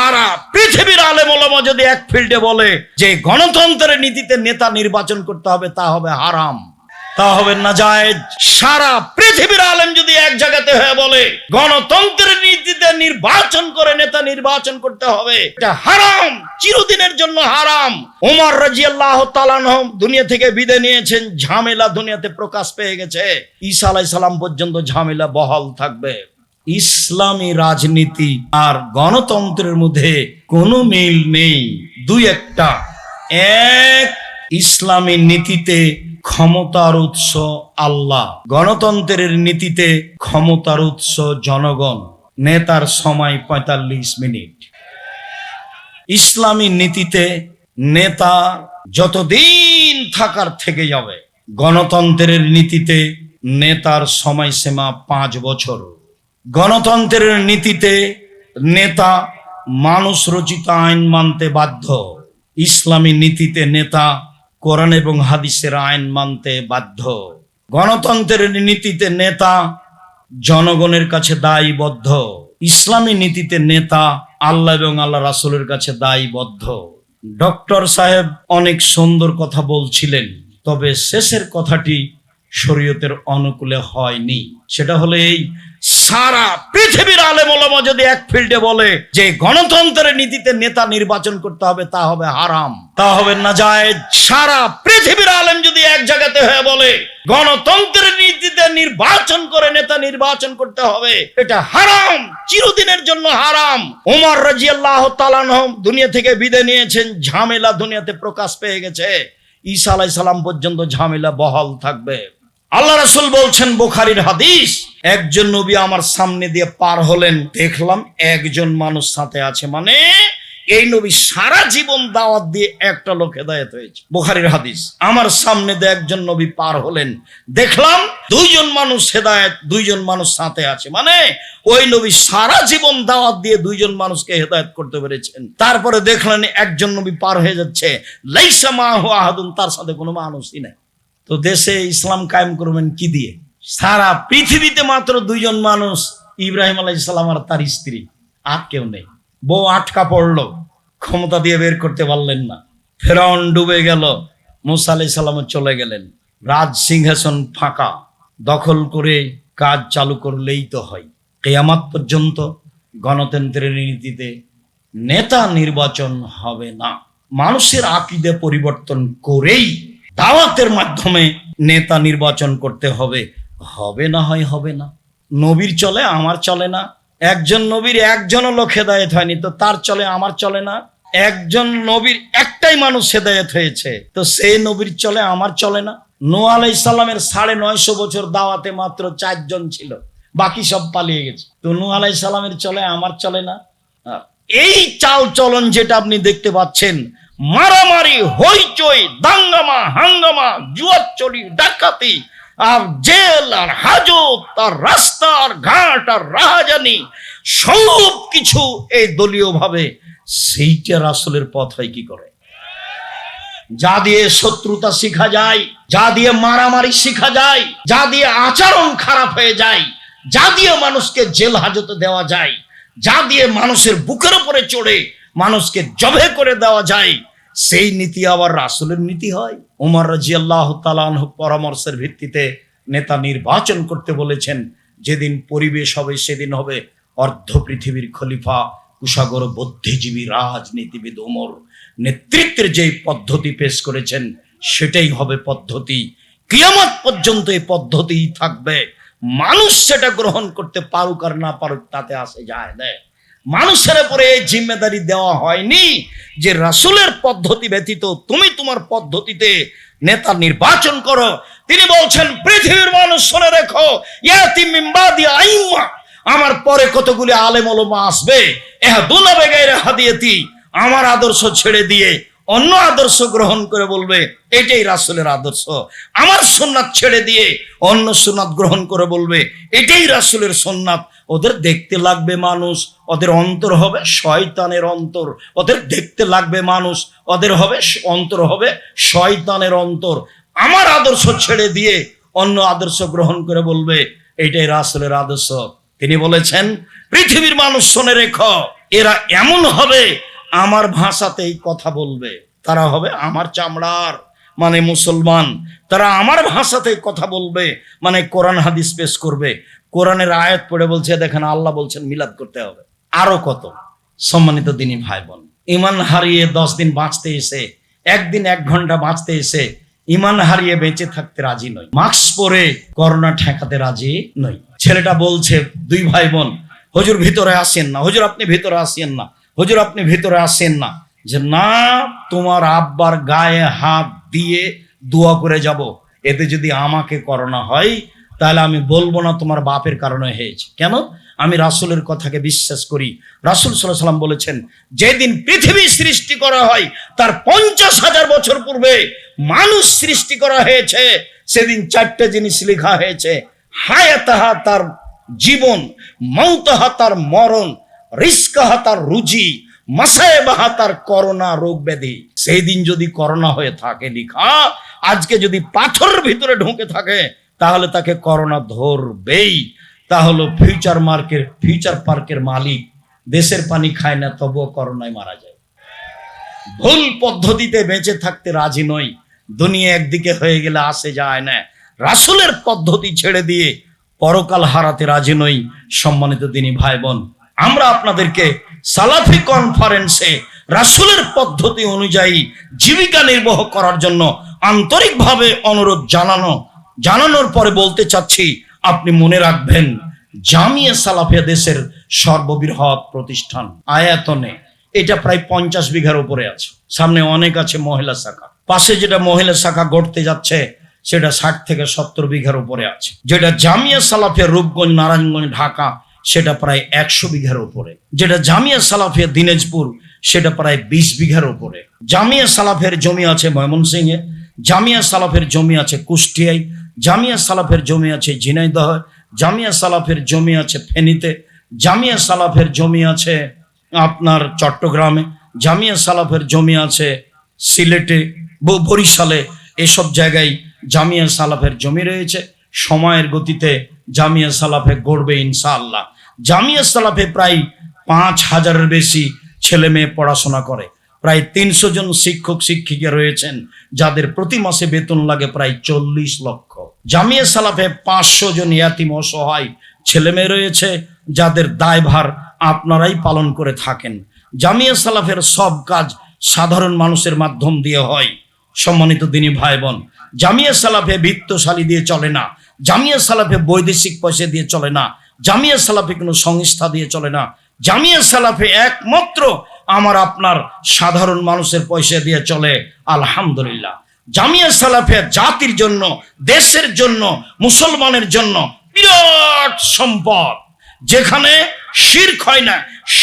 সারা পৃথিবীর আলেম ওলামা যদি এক ফিল্ডে বলে যে গণতন্ত্রের নীতিতে নেতা নির্বাচন করতে হবে, তা হবে হারাম, তা হবে না যায় সারা পৃথিবীর আলেম যদি এক জায়গাতে হয়ে বলে গণতন্ত্রের নীতিতে নির্বাচন করে নেতা নির্বাচন করতে হবে, এটা হারাম, চিরদিনের জন্য হারাম। ওমর রাজিয়াল্লাহ তালানহ দুনিয়া থেকে বিদায় নিয়েছেন, ঝামেলা দুনিয়াতে প্রকাশ পেয়ে গেছে। ঈসা আলাই সালাম পর্যন্ত ঝামেলা বহাল থাকবে। ইসলামী রাজনীতি আর গণতন্ত্রের মধ্যে কোনো মিল নেই। দুই একটা। এক, ইসলামী নীতিতে ক্ষমতার উৎস আল্লাহ। গণতন্ত্রের নীতিতে ক্ষমতার উৎস জনগণ। নেতার সময় পঁয়তাল্লিশ মিনিট। ইসলামী নীতিতে নেতা যতদিন থাকার থেকে যাবে, গণতন্ত্রের নীতিতে নেতার সময়সীমা পাঁচ বছর। গণতন্ত্রের নীতিতে নেতা মানুষ রচিত আইন মানতে বাধ্য। ইসলামী নীতিতে নেতা কোরআন এবং হাদিসের আইন মানতে বাধ্য। গণতন্ত্রের নীতিতে নেতা জনগণের কাছে দায়বদ্ধ। ইসলামী নীতিতে নেতা আল্লাহ এবং আল্লাহ রাসূলের কাছে দায়বদ্ধ। ডক্টর সাহেব অনেক সুন্দর কথা বলছিলেন, তবে শেষের কথাটি শরীয়তের অনুকূলে হয়নি। সেটা হলো এই সারা পৃথিবীর আলেম ওলামা যদি এক ফিল্ডে বলে যে গণতন্ত্রের নীতিতে নেতা নির্বাচন করতে হবে, তা হবে হারাম। তা হবে না যায় সারা পৃথিবীর আলেম যদি এক জায়গাতে হয়ে বলে গণতন্ত্রের নীতিতে নির্বাচন করে নেতা নির্বাচন করতে হবে, এটা হারাম। চিরদিনের জন্য হারাম। ওমর রাজিয়াল্লাহ তালানহ দুনিয়া থেকে বিদায় নিয়েছেন, ঝামেলা দুনিয়াতে প্রকাশ পেয়ে গেছে। ঈসা আলাই সালাম পর্যন্ত ঝামেলা বহাল থাকবে। আল্লাহ রাসুল বলছেন, বোখারির হাদিস, একজন নবী আমার সামনে দিয়ে পার হলেন, দেখলাম একজন মানুষ সাথে আছে। মানে এই নবী সারা জীবন দাওয়াত দিয়ে একটা লোক হেদায়ত হয়েছে। বোখারির হাদিস, আমার সামনে দিয়ে একজন নবী পার হলেন, দেখলাম দুইজন মানুষ হেদায়ত, দুইজন মানুষ সাথে আছে। মানে ওই নবী সারা জীবন দাওয়াত দিয়ে দুইজন মানুষকে হেদায়ত করতে পেরেছেন। তারপরে দেখলেন একজন নবী পার হয়ে যাচ্ছে। লাইসা মা আহাদুন, তার সাথে কোনো মানুষই নাই। তো দেশে ইসলাম কায়েম করবেন কি দিয়ে? সারা পৃথিবীতে মাত্র দুইজন মানুষ ইব্রাহিম আলাই ইসলাম আর তার স্ত্রী। আর কেউ নেই। বউ আটকা পড়ল। ক্ষমতা দিয়ে বের করতে পারলেন না। ফেরাউন ডুবে গেল। মুসা আলাই সাল্লাম চলে গেলেন। রাজ সিংহাসন ফাঁকা। দখল করে কাজ চালু করলেই তো হয়। কেয়ামাত পর্যন্ত গণতন্ত্রের নীতিতে নেতা নির্বাচন হবে না। মানুষের আকিদে পরিবর্তন করেই দাওয়াতের মাধ্যমে নেতা নির্বাচন করতে হবে। হবে না হয় হবে না। নবীর চলে, আমার চলে না। একজন নবীর একজনও লোক হেদায়েত হয়নি, তো তার চলে, আমার চলে না। একজন নবীর একটাই মানুষ হেদায়েত হয়েছে, তো সেই নবীর চলে, আমার চলে না। নো আলাই সাল্লামের সাড়ে নয়শো বছর দাওয়াতে মাত্র চারজন ছিল, বাকি সব পালিয়ে গেছে। তো নু আলাই চলে, আমার চলে না। এই চাল চলন যেটা আপনি দেখতে পাচ্ছেন মারামারি, হইচই, দাঙ্গামা, হাঙ্গামা জুয়াচুরি ডাকাতি, আর জেল, আর হাজত, আর রাস্তা, আর ঘাট, আর রাহাজানি, সব কিছু এই দলীয় ভাবে সেইটা রাসূলের পথ হয় কি করে? যা দিয়ে শত্রুতা শিখা যায়, যা দিয়ে মারামারি শিখা যায়, যা দিয়ে আচরণ খারাপ হয়ে যায়, যা দিয়ে মানুষকে জেল হাজতে দেওয়া যায়, যা দিয়ে মানুষের বুকের উপরে চড়ে মানুষকে জবে করে দেওয়া যায় সেই নীতি আবার রাসূলের নীতি হয়। উমর রাজি আল্লাহ পরামর্শের ভিত্তিতে নেতা নির্বাচন করতে বলেছেন, যেদিন পরিবেশ হবে, সেদিন হবে অর্ধ পৃথিবীর খলিফা কুশাগর বুদ্ধিজীবী রাজনীতিবিদ ওমর নেতৃত্বের যে পদ্ধতি পেশ করেছেন, সেটাই হবে পদ্ধতি। কিয়ামত পর্যন্ত এই পদ্ধতিই থাকবে। মানুষ সেটা গ্রহণ করতে পারুক আর না পারুক, তাতে আসে যায় না। মানুষের উপরে এই জিম্মেদারি দেওয়া হয়নি যে রাসুলের পদ্ধতি ব্যতীত তুমি তোমার পদ্ধতিতে নেতা নির্বাচন করো। তিনি বলছেন, পৃথিবীর মানুষ শুনে রেখো আমার পরে কতগুলি আলেম ওলমা আসবে এহা দুলাবে রেহা হাদিয়েতি, আমার আদর্শ ছেড়ে দিয়ে অন্য আদর্শ গ্রহণ করে বলবে, এটাই রাসূলের আদর্শ। আমার সুন্নাত ছেড়ে দিয়ে অন্য সুন্নাত গ্রহণ করে বলবে, এটাই রাসূলের সুন্নাত। ওদের দেখতে লাগবে মানুষ, ওদের অন্তর হবে শয়তানের অন্তর। ওদের দেখতে লাগবে মানুষ, ওদের হবে অন্তর হবে শয়তানের অন্তর। আমার আদর্শ ছেড়ে দিয়ে অন্য আদর্শ গ্রহণ করে বলবে, এটাই রাসূলের আদর্শ। তিনি বলেছেন, পৃথিবীর মানুষ শুনে রেখ, এরা এমন হবে আমার ভাষাতেই কথা বলবে। তারা হবে আমার চামড়ার মানে মুসলমান। তারা আমার ভাষাতেই কথা বলবে মানে কোরআন হাদিস পেশ করবে। কোরআনের আয়াত পড়ে বলছে, দেখেন আল্লাহ বলছেন, মিলাদ করতে হবে। আরও কত? সম্মানিত দিনী ভাই বোন ইমান হারিয়ে দশ দিন বাঁচতে এসে, একদিন এক ঘণ্টা বাঁচতে এসে ইমান হারিয়ে বেঁচে থাকতে রাজি নই। মাস্ক পরে করোনা ঠেকাতে রাজি নই। ছেলেটা বলছে, দুই ভাই বোন হজুর ভিতরে আসেন না, হজুর আপনি ভিতরে আসেন না। হুজুর, আপনি ভিতরে আসেন না। যে না, তোমার আব্বার গায়ে হাত দিয়ে দোয়া করে যাব। এতে যদি আমাকে করোনা হয়, তাহলে আমি বলব না তোমার বাপের কারণে হয়েছে। কেন? আমি রাসূলের কথাকে বিশ্বাস করি। রাসূল সাল্লাহ সাল্লাম বলেছেন, যেদিন পৃথিবী সৃষ্টি করা হয়, তার পঞ্চাশ হাজার বছর পূর্বে মানুষ সৃষ্টি করা হয়েছে, সেদিন চারটে জিনিস লেখা হয়েছে, হায়াতাহা তার জীবন মৌতাহা তার মরণ রিস্কাহা তার রুজি মাসায় বাহা তার করোনা রোগ ব্যাধি। সেই দিন যদি করোনা হয়ে থাকে, লিখা, আজকে যদি পাথরের ভিতরে ঢুকে থাকে, তাহলে তাকে করোনা ধরবেই। তাহলে ফিউচার মার্কের, ফিউচার পার্কের মালিক দেশের পানি খায় না, তবুও করোনায় মারা যায়। ভুল পদ্ধতিতে বেঁচে থাকতে রাজি নই। দুনিয়া একদিকে হয়ে গেলে আসে যায় না। রাসুলের পদ্ধতি ছেড়ে দিয়ে পরকাল হারাতে রাজি নই, সম্মানিত দিনী ভাই বোন। আমরা আপনাদেরকে সালাফি কনফারেন্সে রাসুলের পদ্ধতি অনুযায়ী জীবিকা নির্বাহ করার জন্য আন্তরিকভাবে অনুরোধ জানানো, জানানোর পরে বলতে চাচ্ছি, আপনি মনে রাখবেন, জামিয়া সালাফিয়া দেশের সর্ববৃহৎ প্রতিষ্ঠান, আয়াতনে। এটা প্রায় পঞ্চাশ বিঘার উপরে আছে। সামনে অনেক আছে মহিলা শাখা। পাশে যেটা মহিলা শাখা গড়তে যাচ্ছে, সেটা ষাট থেকে সত্তর বিঘার উপরে আছে। যেটা জামিয়া সালাফিয়া রূপগঞ্জ, নারায়ণগঞ্জ, ঢাকা সেটা প্রায় একশো বিঘার উপরে যেটা জামিয়া সালাফিয়া দিনাজপুর, সেটা প্রায় বিশ বিঘার উপরে জামিয়া সালাফের জমি আছে ময়মনসিংহে, জামিয়া সালাফের জমি আছে কুষ্টিয়ায়, জামিয়া সালাফের জমি আছে ঝিনাইদহ, জামিয়া সালাফের জমি আছে ফেনীতে, জামিয়া সালাফের জমি আছে আপনার চট্টগ্রামে, জামিয়া সালাফের জমি আছে সিলেটে বরিশালে, এসব জায়গায় জামিয়া সালাফের জমি রয়েছে। সময়ের গতিতে জামিয়া সালাফে গড়বে ইনশাআল্লাহ। জামিয়া সালাফে প্রায় পাঁচ হাজারের বেশি ছেলে মেয়ে পড়াশোনা করে। প্রায় তিনশো জন শিক্ষক, শিক্ষিকা রয়েছেন, যাদের প্রতি মাসে বেতন লাগে প্রায় চল্লিশ লক্ষ। জামিয়া সালাফে পাঁচশো জন ইয়াতিম অসহায় ছেলে মেয়ে রয়েছে, যাদের দায়ভার আপনারাই পালন করে থাকেন। জামিয়া সালাফের সব কাজ সাধারণ মানুষের মাধ্যম দিয়ে হয়। সম্মানিত দিনী ভাই বোন জামিয়া সালাফে বৃত্তশালী দিয়ে চলে না। জামিয়া সালাফে বৈদেশিক পয়সা দিয়ে চলে না, জামিয়া সালাফে কোনো সংস্থা দিয়ে চলে না, জামিয়া সালাফে একমাত্র আমার আপনার সাধারণ মানুষের পয়সা দিয়ে চলে, আলহামদুলিল্লাহ। জামিয়া সালাফে জাতির জন্য, দেশের জন্য, মুসলমানের জন্য বিরাট সম্পদ। যেখানে শির্ক হয় না।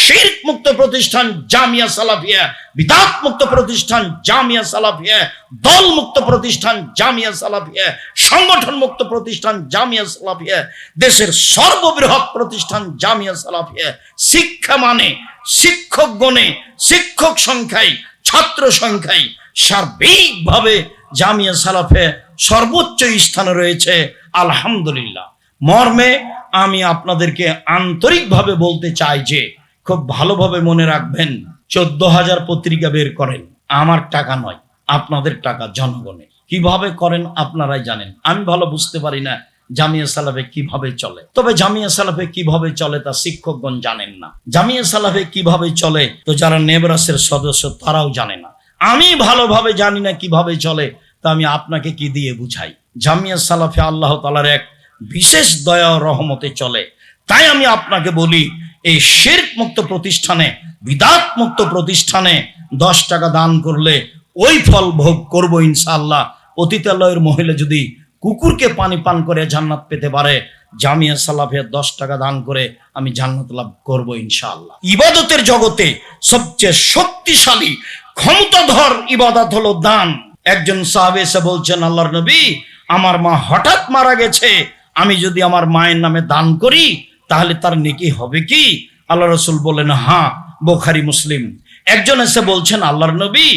শির্ক মুক্ত প্রতিষ্ঠান জামিয়া সালাফিয়া বিদাত মুক্ত প্রতিষ্ঠান জামিয়া সালাফিয়া দল মুক্ত প্রতিষ্ঠান জামিয়া সালাফিয়া সংগঠন মুক্ত প্রতিষ্ঠান জামিয়া সালাফিয়া, দেশের সর্ববৃহৎ প্রতিষ্ঠান জামিয়া সালাফিয়া। শিক্ষা মানে শিক্ষক গণে, শিক্ষক সংখ্যায়, ছাত্র সংখ্যায় সার্বিকভাবে জামিয়া সালাফে সর্বোচ্চ স্থানে রয়েছে। আলহামদুলিল্লাহ। মর্মে আমি আপনাদেরকে আন্তরিকভাবে বলতে চাই যে খুব ভালোভাবে মনে রাখবেন, চোদ্দ হাজার পত্রিকা বের করেন, আমার টাকা নয়, আপনাদের টাকা জনগণের। কীভাবে করেন আপনারাই জানেন। আমি ভালো বুঝতে পারি না জামিয়া সালাফে কীভাবে চলে। তবে জামিয়া সালাফে কীভাবে চলে তা শিক্ষকগণ জানেন না। জামিয়া সালাফে কীভাবে চলে তো যারা নেবরাসের সদস্য তারাও জানে না। আমি ভালোভাবে জানি না কীভাবে চলে, তা আমি আপনাকে কি দিয়ে বুঝাই? জামিয়া সালাফে আল্লাহ তালার এক বিশেষ দয়া রহমতে চলে। তাই আমি আপনাকে বলি, এই শেরক মুক্ত প্রতিষ্ঠানে বিদাত মুক্ত প্রতিষ্ঠানে দশ টাকা দান করলে ওই ফল ভোগ করব ইনশাআল্লাহ। পতিতালয়ের মহিলা যদি কুকুরকে পানি পান করে জান্নাত পেতে পারে, জামিয়া সালাফে দশ টাকা দান করে আমি জান্নাত লাভ করব ইনশাআল্লাহ। ইবাদতের জগতে সবচেয়ে শক্তিশালী, ক্ষমতাধর ইবাদত হলো দান। একজন সাহাবে এসে বলছেন, আল্লাহর নবী, আমার মা হঠাৎ মারা গেছে আমি যদি আমার মায়ের নামে দান করি, তাহলে তার নেকি হবে কি? আল্লাহ রসুল বলেন হ্যাঁ বোখারি মুসলিম। একজন এসে বলছেন, আল্লাহর নবী,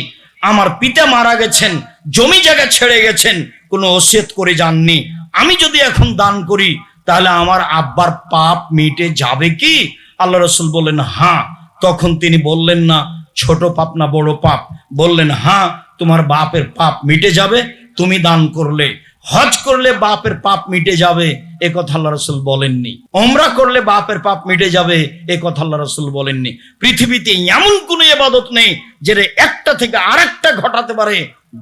আমার পিতা মারা গেছেন, জমি জায়গা ছেড়ে গেছেন, কোনো ওসিয়ত করে যাননি। আমি যদি এখন দান করি, তাহলে আমার আব্বার পাপ মিটে যাবে কি? আল্লাহ রসুল বলেন হ্যাঁ তখন তিনি বললেন, না, ছোট পাপ না, বড় পাপ। বললেন হ্যাঁ তোমার বাপের পাপ মিটে যাবে, তুমি দান করলে। হজ করলে বাপের পাপ মিটে যাবে, এ কথা আল্লাহ রসুল বলেননি। ওমরা করলে বাপের পাপ মিটে যাবে, এ কথা আল্লাহ রসুল বলেননি। পৃথিবীতে এমন কোনো এবাদত নেই যেটা একটা থেকে আরেকটা ঘটাতে পারে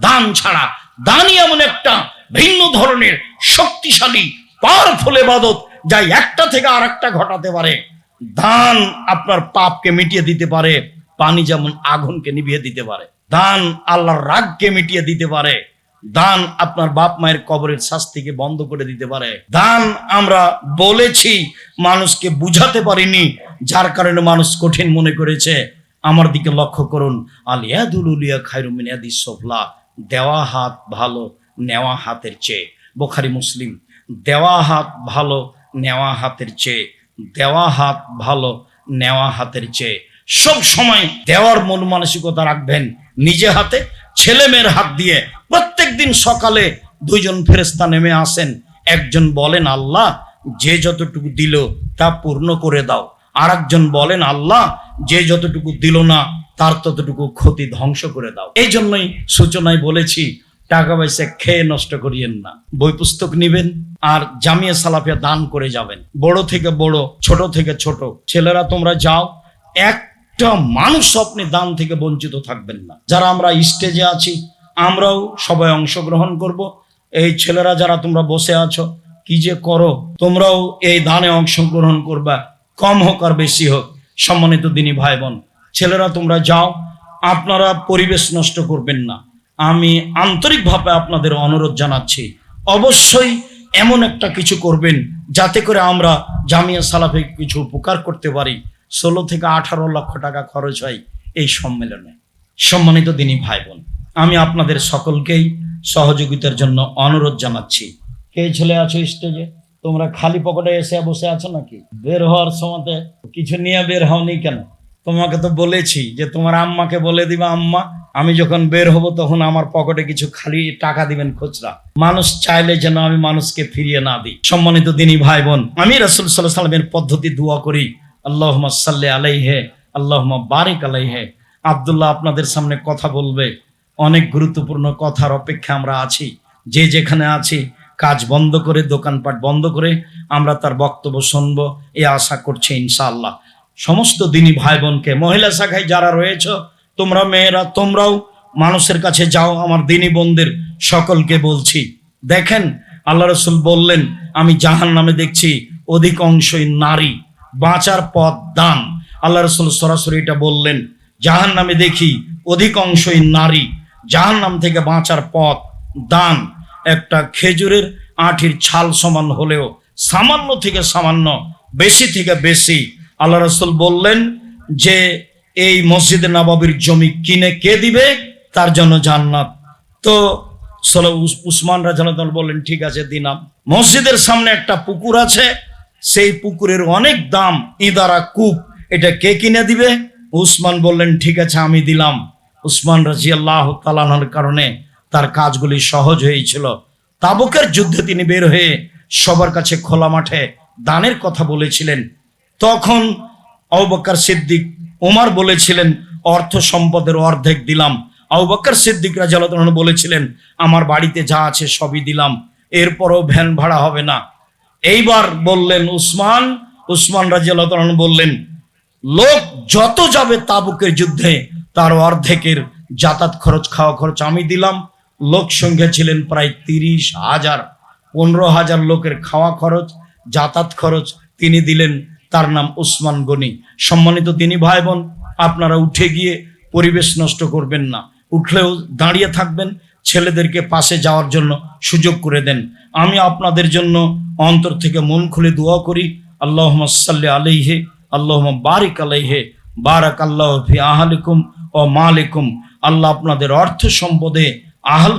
দান ছাড়া। দানই এমন একটা ভিন্ন ধরনের শক্তিশালী পাওয়ারফুল এবাদত যা একটা থেকে আরেকটা ঘটাতে পারে। দান আপনার পাপকে মিটিয়ে দিতে পারে, পানি যেমন আগুনকে নিভিয়ে দিতে পারে, দান আল্লাহর রাগকে মিটিয়ে দিতে পারে। দান আপনার বাপ মায়ের কবরের শাস্তিকে বন্ধ করে দিতে পারে। দান আমরা বলেছি, মানুষকে বুঝাতে পারিনি, যার কারণে মানুষ কঠিন মনে করেছে। আমার দিকে লক্ষ্য করুন। আলিয়াদুলিয়া খায়রুমিনিয়াদি সোফলা। দেওয়া হাত ভালো, নেওয়া হাতের চেয়ে। বোখারি মুসলিম, দেওয়া হাত ভালো, নেওয়া হাতের চেয়ে। দেওয়া হাত ভালো, নেওয়া হাতের চেয়ে। সব সময় দেওয়ার মন মানসিকতা রাখবেন। নিজে হাতে ছেলে মেয়ের হাত দিয়ে প্রত্যেক দিন সকালে দুইজন ফেরেস্তা নেমে আসেন। একজন বলেন, আল্লাহ, যে যতটুকু দিল তা পূর্ণ করে দাও। আর একজন বলেন, আল্লাহ, যে যতটুকু দিল না, তার ততটুকু ক্ষতি ধ্বংস করে দাও। এই জন্যই সূচনায় বলেছি, টাকা পয়সা খেয়ে নষ্ট করিয়েন না। বই পুস্তক নিবেন আর জামিয়া সালাফিয়া দান করে যাবেন। বড় থেকে বড়, ছোট থেকে ছোট। ছেলেরা, তোমরা যাও একটা মানুষ আপনি দান থেকে বঞ্চিত থাকবেন না। যারা আমরা স্টেজে আছি, আমরাও সবাই অংশগ্রহণ করব। এই ছেলেরা যারা তোমরা বসে আছো, কি যে করো? তোমরাও এই দানে অংশগ্রহণ করবা। কম হোক আর বেশি হোক, সম্মানিত দিনী ভাই বোন ছেলেরা তোমরা যাও, আপনারা পরিবেশ নষ্ট করবেন না। আমি আন্তরিকভাবে আপনাদের অনুরোধ জানাচ্ছি, অবশ্যই এমন একটা কিছু করবেন, যাতে করে আমরা জামিয়া সালাফে কিছু উপকার করতে পারি। ষোলো থেকে আঠারো লক্ষ টাকা খরচ হয় এই সম্মেলনে। সম্মানিত দিনী ভাই বোন আমি আপনাদের সকলকেই সহযোগিতার জন্য অনুরোধ জানাচ্ছি। কে ছেলে আছো স্টেজে? তোমরা খালি পকেটে এসে বসে আছো নাকি? বের হওয়ার সময়তে কিছু নিয়ে বের হওনি কেন? তোমাকে তো বলেছি যে তোমার আম্মাকে বলে দিবা, আম্মা, আমি যখন বের হব তখন আমার পকেটে কিছু খালি টাকা দিবেন খুচরা। মানুষ চাইলে যেন আমি মানুষকে ফিরিয়ে না দিই। সম্মানিত দিনী ভাই বোন আমি রাসুল সাল্লাহ সাল্লামের পদ্ধতি দোয়া করি। আল্লাহ সাল্লে আলাইহে আল্লাহ বারিক আলাইহে। আবদুল্লাহ আপনাদের সামনে কথা বলবে। অনেক গুরুত্বপূর্ণ কথার অপেক্ষা আমরা আছি। যে যেখানে আছি, কাজ বন্ধ করে, দোকানপাট বন্ধ করে আমরা তার বক্তব্য শুনব এই আশা করছি ইনশাআল্লাহ। সমস্ত দিনী ভাই বোনকে মহিলা শাখায় যারা রয়েছ তোমরা মেয়েরা, তোমরাও মানুষের কাছে যাও, আমার দিনী বোনদের সকলকে বলছি। দেখেন, আল্লাহ রসুল বললেন, আমি জাহান নামে দেখছি অধিকাংশই নারী। বাঁচার পথ দান। আল্লাহ রসুল সরাসরি এটা বললেন জাহান নামে দেখি অধিকাংশই নারী জাহান নাম থেকে বাঁচার পথ দান। একটা খেজুরের আঠির ছাল সমান হলেও সামান্য থেকে সামান্য, বেশি থেকে বেশি। আল্লাহ রসুল বললেন যে, এই মসজিদে নবাবির জমি কিনে কে দিবে? তার জন্য জান্নাত। তো সলো উসমান রাজাল বললেন, ঠিক আছে দিনাম মসজিদের সামনে একটা পুকুর আছে সেই পুকুরের অনেক দাম, ইদারা কূপ, এটা কে কিনে দিবে? উসমান বললেন, ঠিক আছে, আমি দিলাম। উসমান রাজি আল্লাহ তালানোর কারণে তার কাজগুলি সহজ হয়েছিল। তাবুকের যুদ্ধে তিনি বের হয়ে সবার কাছে খোলা মাঠে দানের কথা বলেছিলেন। তখন আবুবকর সিদ্দিক ওমর বলেছিলেন, অর্থ সম্পদের অর্ধেক দিলাম। আবুবকর সিদ্দিক রাজাল্লাহ বলেছিলেন, আমার বাড়িতে যা আছে সবই দিলাম, এরপরও ভ্যান ভাড়া হবে না। এইবার বললেন উসমান উসমান রাজিয়াল্লাহ বললেন, লোক যত যাবে তাবুকের যুদ্ধে, তার অর্ধেকের যাতায়াত খরচ, খাওয়া খরচ আমি দিলাম। লোক সংখ্যা ছিলেন প্রায় তিরিশ হাজার। পনেরো হাজার লোকের খাওয়া খরচ, যাতায়াত খরচ তিনি দিলেন। তার নাম উসমান গনি। সম্মানিত তিনি ভাই বোন আপনারা উঠে গিয়ে পরিবেশ নষ্ট করবেন না। উঠলেও দাঁড়িয়ে থাকবেন, ছেলেদেরকে পাশে যাওয়ার জন্য সুযোগ করে দেন। আমি আপনাদের জন্য অন্তর থেকে মন খুলে দোয়া করি। আল্লাহ সাল্লি আলাইহে আল্লাহ বারিক আলাইহে বারাক আল্লাহ ফি আহালিকুম ও মালিকুম। আল্লাহ আপনাদের অর্থ সম্পদে আহাল